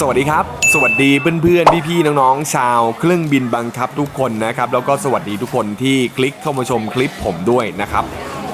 สวัสดีครับ สวัสดีเพื่อนๆ พี่ๆ น้องๆ ชาวเครื่องบินบังคับทุกคนนะครับ แล้วก็สวัสดีทุกคนที่คลิกเข้ามาชมคลิปผมด้วยนะครับ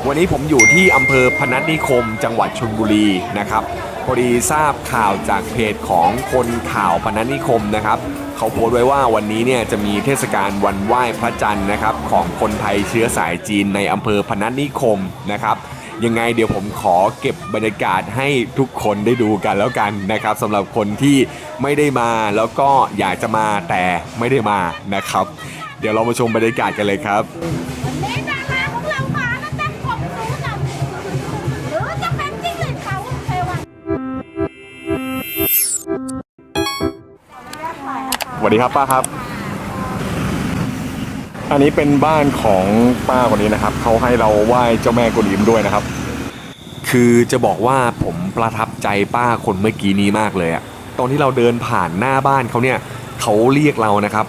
วันนี้ผมอยู่ที่อำเภอพนัสนิคม จังหวัดชลบุรีนะครับ พอดีทราบข่าวจากเพจของคนข่าวพนัสนิคมนะครับ เขาโพสต์ไว้ว่าวันนี้เนี่ยจะมีเทศกาลวันไหว้พระจันทร์นะครับของคนไทยเชื้อสายจีนในอำเภอพนัสนิคมนะครับ ยังไงเดี๋ยวผมขอเก็บบรรยากาศให้ทุกคนได้ดูกันแล้วกันนะครับสำหรับคนที่ไม่ได้มาแล้วก็อยากจะมาแต่ไม่ได้มานะครับ เดี๋ยวเรามาชมบรรยากาศกันเลยครับสวัสดีครับป้าครับ อันนี้เป็นบ้านของป้าคนนี้นะครับ เขาให้เราไหว้เจ้าแม่กุนอิมด้วยนะครับ คือจะบอกว่าผมประทับใจป้าคนเมื่อกี้นี้มากเลยอะตอนที่เราเดินผ่านหน้าบ้านเขาเนี่ยเขาเรียกเรานะครับ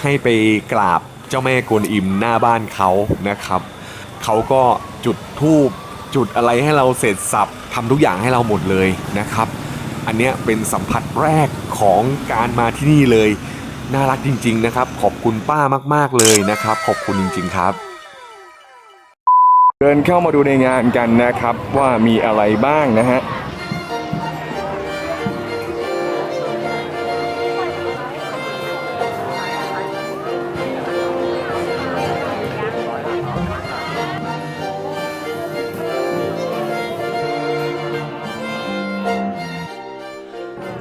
ให้ไปกราบเจ้าแม่กวนอิมหน้าบ้านเขานะครับเขาก็จุดธูปจุดอะไรให้เราเสร็จสับทำทุกอย่างให้เราหมดเลยนะครับ อันเนี้ยเป็นสัมผัสแรกของการมาที่นี่เลย น่ารักจริง ๆ นะครับ ขอบคุณป้ามาก ๆ เลยนะครับ ขอบคุณจริง ๆ ครับ เดินเข้ามาดูในงานกันนะครับว่ามีอะไรบ้างนะฮะ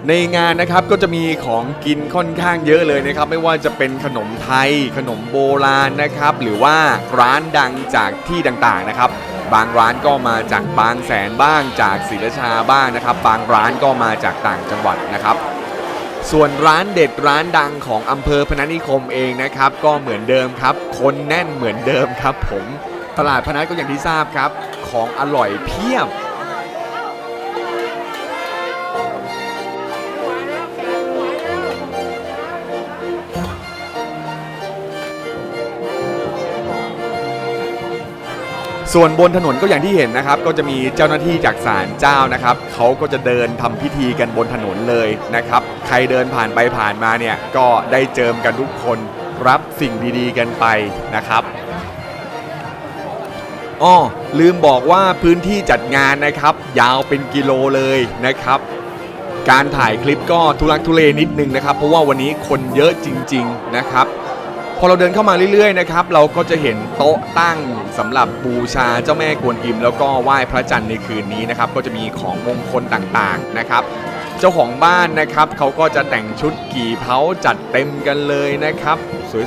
ในงานนะครับก็จะมีของกินค่อนข้างเยอะเลยนะครับ ไม่ว่าจะเป็นขนมไทย ขนมโบราณนะครับ หรือว่าร้านดังจากที่ต่างๆนะครับ บางร้านก็มาจากบางแสนบ้างจากศรีราชาบ้างนะครับ บางร้านก็มาจากต่างจังหวัดนะครับ ส่วนร้านเด็ดร้านดังของอำเภอพนัสนิคมเองนะครับ ก็เหมือนเดิมครับ คนแน่นเหมือนเดิมครับ ผมตลาดพนัสก็อย่างที่ทราบครับ ของอร่อยเพียบ ส่วนบนถนนก็อย่างที่เห็นนะครับ ก็จะมีเจ้าหน้าที่จากศาลเจ้านะครับเขาก็จะเดินทำพิธีกันบนถนนเลยนะครับ ใครเดินผ่านไปผ่านมาเนี่ยก็ได้เจิมกันทุกคนรับสิ่งดีๆ กันไปนะครับอ้อลืมบอกว่าพื้นที่จัดงานนะครับ ยาวเป็นกิโลเลยนะครับ การถ่ายคลิปก็ทุลักทุเลนิดนึงนะครับ เพราะว่าวันนี้คนเยอะจริง ๆ นะครับ พอเราเดินเข้ามาเรื่อยๆนะครับเราก็จะเห็นโต๊ะตั้งสำหรับบูชาเจ้าแม่กวนอิม แล้วก็ไหว้พระจันทร์ในคืนนี้นะครับก็จะมีของมงคลต่างๆนะครับ เจ้าของบ้านนะครับเขาก็จะแต่งชุดกี่เผาจัดเต็มกันเลยนะครับ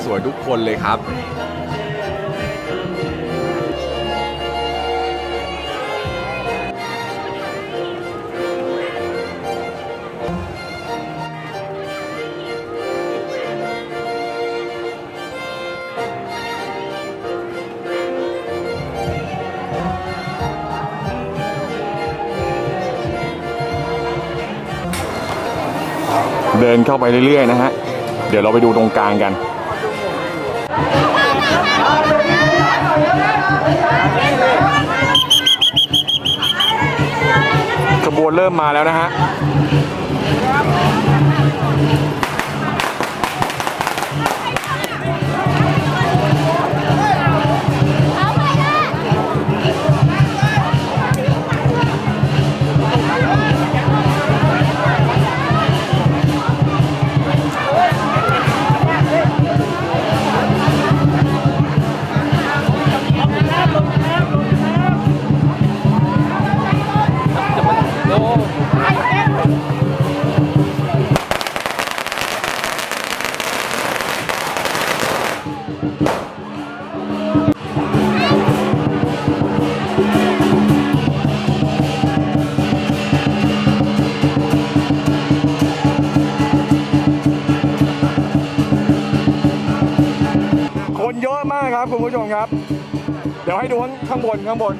สวยๆทุกคนเลยครับ เดินเข้าไปเรื่อยๆนะฮะ เดี๋ยวเราไปดูตรงกลางกัน ขบวนเริ่มมาแล้วนะฮะ ครับคุณผู้ชมครับ เดี๋ยวให้ดูข้างบนข้างบน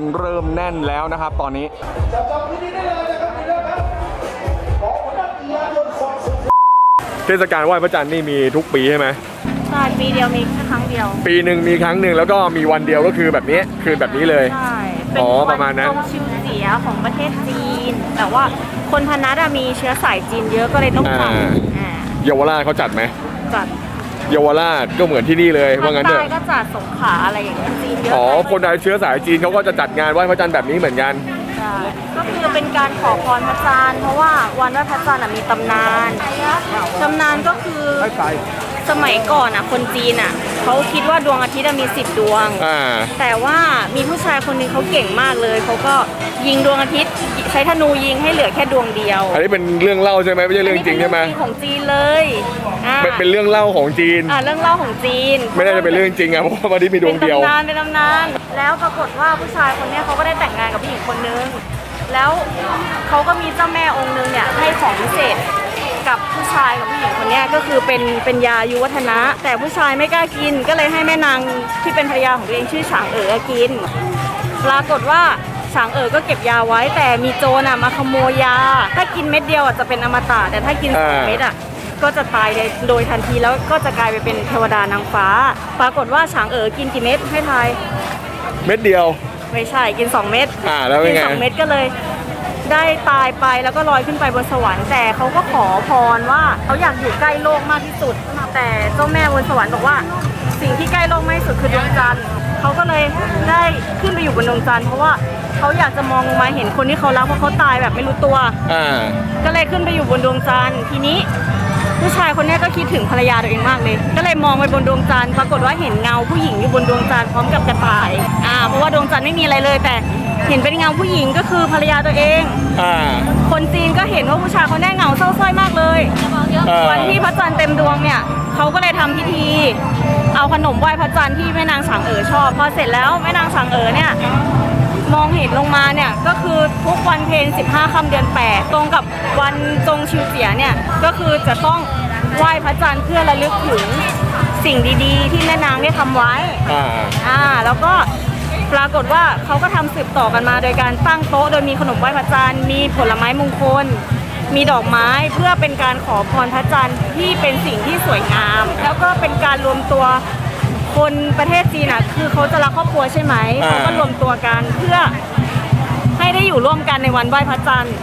คนเริ่มแน่นแล้วนะครับ ตอนนี้เทศกาลไหว้พระจันทร์นี่มีทุกปีใช่ไหมใช่ปีเดียวมีแค่ครั้งเดียว ปีหนึ่งมีครั้งหนึ่งแล้วก็มีวันเดียวก็คือแบบนี้คือแบบนี้เลยใช่เป็นอ๋อวัประมาณนั้นตรงชิวเสียของประเทศจีน แต่ว่าคนพนัสอะมีเชื้อสายจีนเยอะก็เลยต้องจัดอ่าเยาวราชเขาจัดไหมจัด เยาวราชก็เหมือนที่นี่เลยว่างั้นเถใต้อะก็จัดสงขลาอะไรอย่างเงี้ยจีนเยอะอ๋อ คนไทยเชื้อสายจีนเขาก็จะจัดงานไหว้พระจันทร์แบบนี้เหมือนกัน ใช่ก็คือเป็นการขอพรพระจันทร์เพราะว่าวันไหว้พระจันทร์อะมีตำนานตำนานก็คือ สมัยก่อนอะคนจีนอะเขาคิดว่าดวงอาทิตย์อะมีสิบดวง อ่า แต่ว่ามีผู้ชายคนหนึงเขาเก่งมากเลย เขาก็ยิงดวงอาทิตย์ ใช้ธนูยิงให้เหลือแค่ดวงเดียวอันนี้เป็นเรื่องเล่าใช่ไหมไม่ใช่เรื่องจริงใช่ไหมอันนี้เป็นเรื่องจริงของจีนเลยอ่าเป็นเป็นเรื่องเล่าของจีน อ่าเรื่องเล่าของจีน ไม่น่าจะเป็นเรื่องจริงอะเพราะว่าวันนี้มีดวงเดียว เป็นตำนานเป็นตำนาน แล้วปรากฏว่าผู้ชายคนเนี้ยเขาก็ได้แต่งงานกับผู้หญิงคนนึง แล้วเขาก็มีเจ้าแม่องค์นึงเนี่ยให้ของพิเศษ กับผู้ชายกับผู้หญิงคนเนี้ยก็คือเป็นเป็นยายุวัฒนะ แต่ผู้ชายไม่กล้ากิน ก็เลยให้แม่นางที่เป็นภรรยาของตัวเองชื่อฉางเอ๋อกิน ปรากฏว่าฉางเอ๋อก็เก็บยาไว้ แต่มีโจรอะมาขโมยยา ถ้ากินเม็ดเดียวอะจะเป็นอมตะแต่ถ้ากินสองอ่า เม็ดอะก็จะตายเลยโดยทันทีแล้วก็จะกลายไปเป็นเทวดานางฟ้า ปรากฏว่าฉางเอ๋อกินกี่เม็ดให้ทาย เม็ดเดียว ไม่ใช่กิน 2 เม็ดอ่าแล้วเป็นกิไง สองเม็ดก็เลย ได้ตายไปแล้วก็ลอยขึ้นไปบนสวรรค์แต่เขาก็ขอพรว่าเขาอยากอยู่ใกล้โลกมากที่สุด แต่เจ้าแม่บนสวรรค์บอกว่า สิ่งที่ใกล้โลกมากที่สุดคือดวงจันทร์เขาก็เลยได้ขึ้นไปอยู่บนดวงจันทร์เพราะว่าเขาอยากจะมองลงมาเห็นคนที่เขารักเพราะเขาตายแบบไม่รู้ตัว อ่า ก็เลยขึ้นไปอยู่บนดวงจันทร์ทีนี้ ผู้ชายคนเนี้ยก็คิดถึงภรรยาตัวเองมากเลย ก็เลยมองไปบนดวงจันทร์ปรากฏว่าเห็นเงาผู้หญิงอยู่บนดวงจันทร์พร้อมกับกระต่ายอ่าเพราะว่าดวงจันทร์ไม่มีอะไรเลย แต่เห็นเป็นเงาผู้หญิงก็คือภรรยาตัวเอง อ่า คนจีนก็เห็นว่าผู้ชายคนนี้เหงาเศร้าส้อยมากเลยเออวันที่พระจันทร์เต็มดวงเนี่ยเขาก็เลยทำพิธี เอาขนมไหว้พระจันทร์ที่แม่นางฉางเอ๋อชอบพอเสร็จแล้วแม่นางฉางเอ๋อเนี่ย มองเห็นลงมาเนี่ยก็คือทุกวันเพ็ญ15 ค่ำเดือน 8 ตรงกับวันจงชิวเสียเนี่ยก็คือจะต้องไหว้พระจันทร์เพื่อระลึกถึงสิ่งดีๆ ที่แม่นางได้ทำไว้ อ่าอ่าแล้วก็ปรากฏว่าเขาก็ทำสืบต่อกันมาโดยการตั้งโต๊ะ โดยมีขนมไหว้พระจันทร์มีผลไม้มงคล มีดอกไม้เพื่อเป็นการขอพรพระจันทร์ที่เป็นสิ่งที่สวยงาม แล้วก็เป็นการรวมตัว คนประเทศจีนอะคือเขาจะรักครอบครัวใช่ไหมอ่า เขาก็รวมตัวกันเพื่อให้ได้อยู่ร่วมกันในวันไหว้พระจันทร์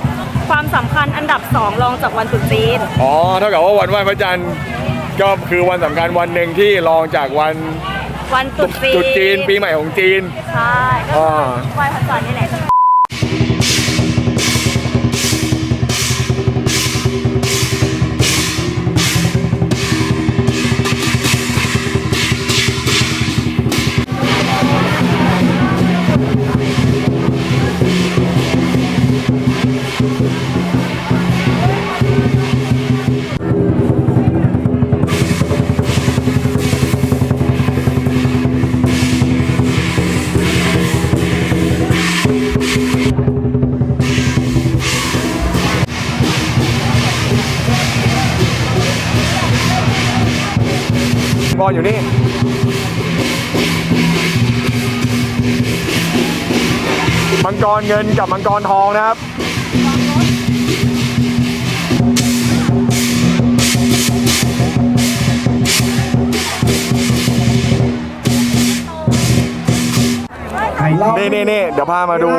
ความสำคัญอันดับสองรองจากวันตรุษจีนอ๋อเท่ากับว่าวันไหว้พระจันทร์ก็คือวันสำคัญวันหนึ่งที่รองจากวันวันตรุษจีนจุดจีนปีใหม่ของจีน ใช่ก็อ่าคือไหว้พระจันทร์นี่แหละ อลอยู่นี่มังกรเงินกับมังกรทองนะครับนี่นี่นี่เดี๋ยวพามาดู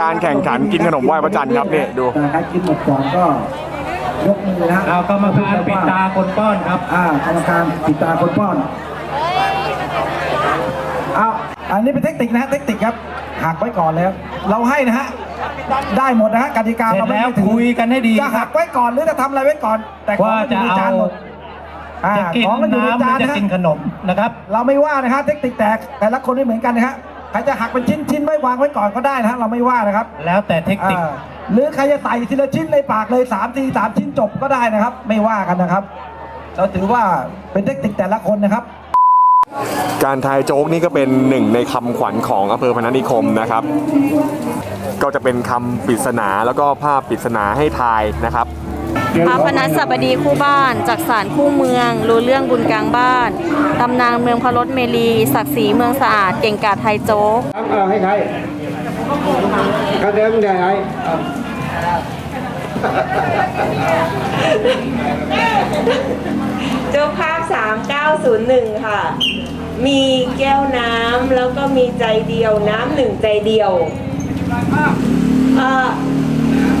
การแข่งขันกินขนมไหว้พระจันทร์ครับนี่ดูใครกินหมดก่อนก็ ยกมือนะเอากรรมการปิดตาคนป้อนครับ อ่ากรรมการปิดตาคนป้อนเอาอันนี้เป็นเทคนิคนะฮะเทคนิคครับหักไว้ก่อนแล้ว เราให้นะฮะได้หมดนะฮะกติกาเสร็จเราไม่แล้วได้ถือคุยกันให้ดีจะคหัรับกไว้ก่อนหรือจะทำอะไรไว้ก่อน แต่ของว่ามันอจะยู่ในเอาจานหมดอ่าจะกินของมันอยู่ในน้ำหรืจานอจะนะฮะกินขนมนะครับ เราไม่ว่านะฮะเทคนิคแตกแต่ละคนไม่เหมือนกันนะฮะใครจะหักเป็นชิ้นชิ้นๆไว้วางไว้ก่อนก็ได้นะฮะเราไม่ว่านะครับ แล้วแต่เทคนิค อ่า หรือใครจะใส่ทีละชิ้นในปากเลยสามทีสามชิ้นจบก็ได้นะครับ ไม่ว่ากันนะครับ เราถือว่าเป็นเทคนิคแต่ละคนนะครับ การทายโจ๊กนี่ก็เป็นหนึ่งในคำขวัญของอำเภอพนัสนิคมนะครับ ก็จะเป็นคำปริศนาแล้วก็ภาพปริศนาให้ทายนะครับ พระพนัสสบดีคู่บ้านจากสารคู่เมือง รู้เรื่องบุญกลางบ้านตำนานเมืองพระรถเมลี ศักดิ์ศรีเมืองสะอาด เก่งกาจไทยโจ๊ก ครับเอาให้ใคร ก็เดิมได้ไอ้เอาเจ้าภาพ 3901 ค่ะ มีแก้วน้ำแล้วก็มีใจเดียวน้ำหนึ่งใจเดียวเอ่อ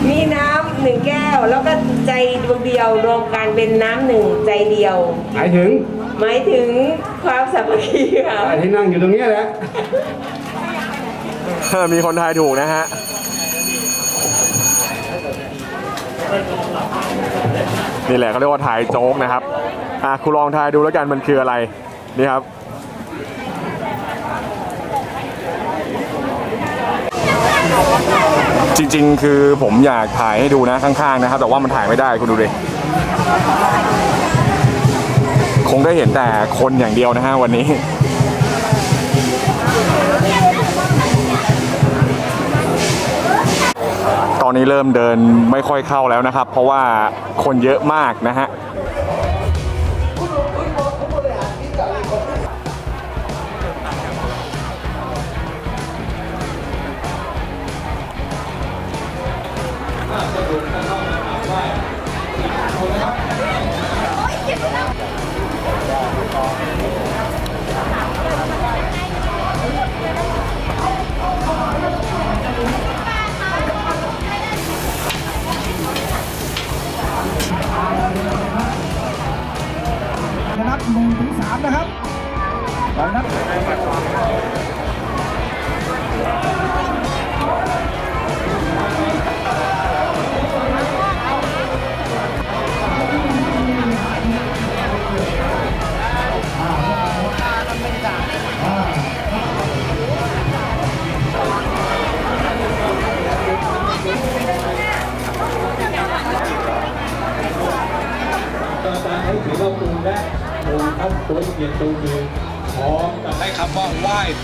มีน้ำหนึ่งแก้ว แล้วก็ใจดวงเดียวรวมกันเป็นน้ำหนึ่งใจเดียว หมายถึง หมายถึงความสามัคคีค่ะไอ้ที่นั่งอยู่ตรงเนี้ยแหละ มีคนทายถูกนะฮะนี่แหละเขาเรียกว่าทายโจ๊กนะครับอะคุณลองทายดูแล้วกันมันคืออะไรนี่ครับจริงๆ คือผมอยากถ่ายให้ดูนะข้างๆนะครับ แต่ว่ามันถ่ายไม่ได้คุณดูดิคงได้เห็นแต่คนอย่างเดียวนะฮะวันนี้ นนี้เริ่มเดินไม่ค่อยเข้าแล้วนะครับ เพราะว่าคนเยอะมากนะฮะ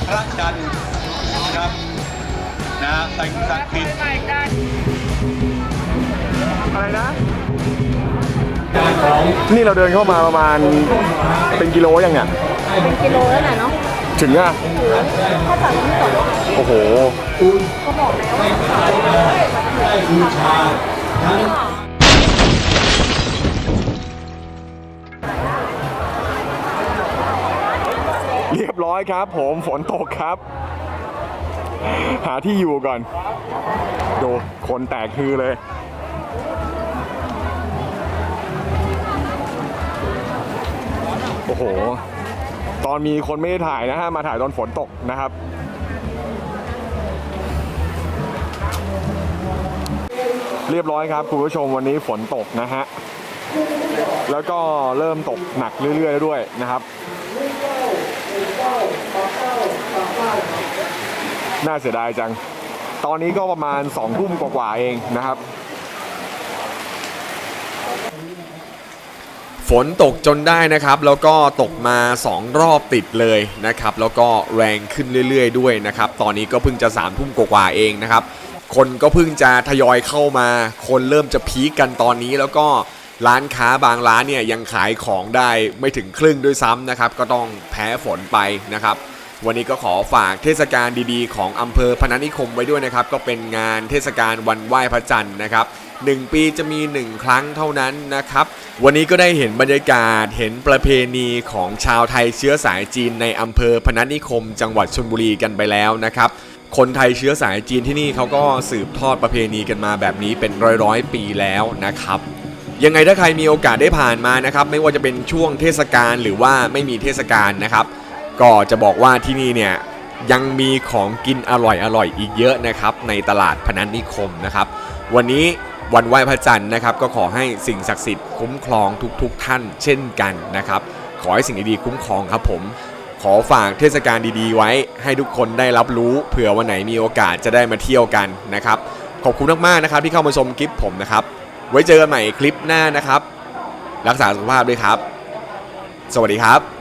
พระจันทร์นะครับนะสิ่งศักดิ์สิทธิ์อะไรนะนี่เราเดินเข้ามาประมาณเป็นกิโลยังเนี่ยเป็นกิโลแล้วนะเนาะถึงอะถ้าจากที่ต่อรถโอ้โหเขาบอกแล้ว ยบร้อยครับ ผมฝนตกครับ หาที่อยู่ก่อนดูคนแตกคือเลยโอ้โห ตอนมีคนไม่ได้ถ่ายนะฮะ มาถ่ายตอนฝนตกนะครับ เรียบร้อยครับ คุณผู้ชมวันนี้ฝนตกนะฮะ แล้วก็เริ่มตกหนักเรื่อยๆด้วยนะครับ น่าเสียดายจัง ตอนนี้ก็ประมาณ2องทุ่มกว่าๆเองนะครับ ฝนตกจนได้นะครับ แล้วก็ตกมา 2 รอบติดเลยนะครับ แล้วก็แรงขึ้นเรื่อย ๆ ด้วยนะครับ ตอนนี้ก็เพิ่งจะ3ามทุ่มกว่าๆเองนะครับ คนก็เพิ่งจะทยอยเข้ามา คนเริ่มจะพีคกันตอนนี้แล้วก็ร้านค้าบางร้านเนี่ยยังขายของได้ไม่ถึงครึ่งด้วยซ้ำนะครับ ก็ต้องแพ้ฝนไปนะครับ วันนี้ก็ขอฝากเทศกาลดีๆ ของอำเภอพนัสนิคมไว้ด้วยนะครับ ก็เป็นงานเทศกาลวันไหว้พระจันทร์นะครับหนึ่งปีจะมี 1 ครั้งเท่านั้นนะครับ วันนี้ก็ได้เห็นบรรยากาศเห็นประเพณีของชาวไทยเชื้อสายจีนในอำเภอพนัสนิคม จังหวัดชลบุรีกันไปแล้วนะครับคนไทยเชื้อสายจีนที่นี่เขาก็สืบทอดประเพณีกันมาแบบนี้เป็นร้อยๆ ปีแล้วนะครับยังไงถ้าใครมีโอกาสได้ผ่านมานะครับ ไม่ว่าจะเป็นช่วงเทศกาลหรือว่าไม่มีเทศกาลนะครับ ก็จะบอกว่าที่นี่เนี่ยยังมีของกินอร่อยอร่อยอีกเยอะนะครับในตลาดพนันนิคมนะครับ วันนี้วันไหว้พระจันทร์นะครับ ก็ขอให้สิ่งศักดิ์สิทธิ์คุ้มครองทุกๆทท่านเช่นกันนะครับ ขอให้สิ่งดีๆคุ้มครองครับผม ขอฝากเทศกาลดีๆ ไว้ให้ทุกคนได้รับรู้เผื่อวันไหนมีโอกาสจะได้มาเที่ยวกันนะครับขอบคุณมากๆนะครับที่เข้ามาชมคลิปผมนะครับ ไว้เจอกันใหม่คลิปหน้านะครับ รักษาสุขภาพด้วยครับ สวัสดีครับ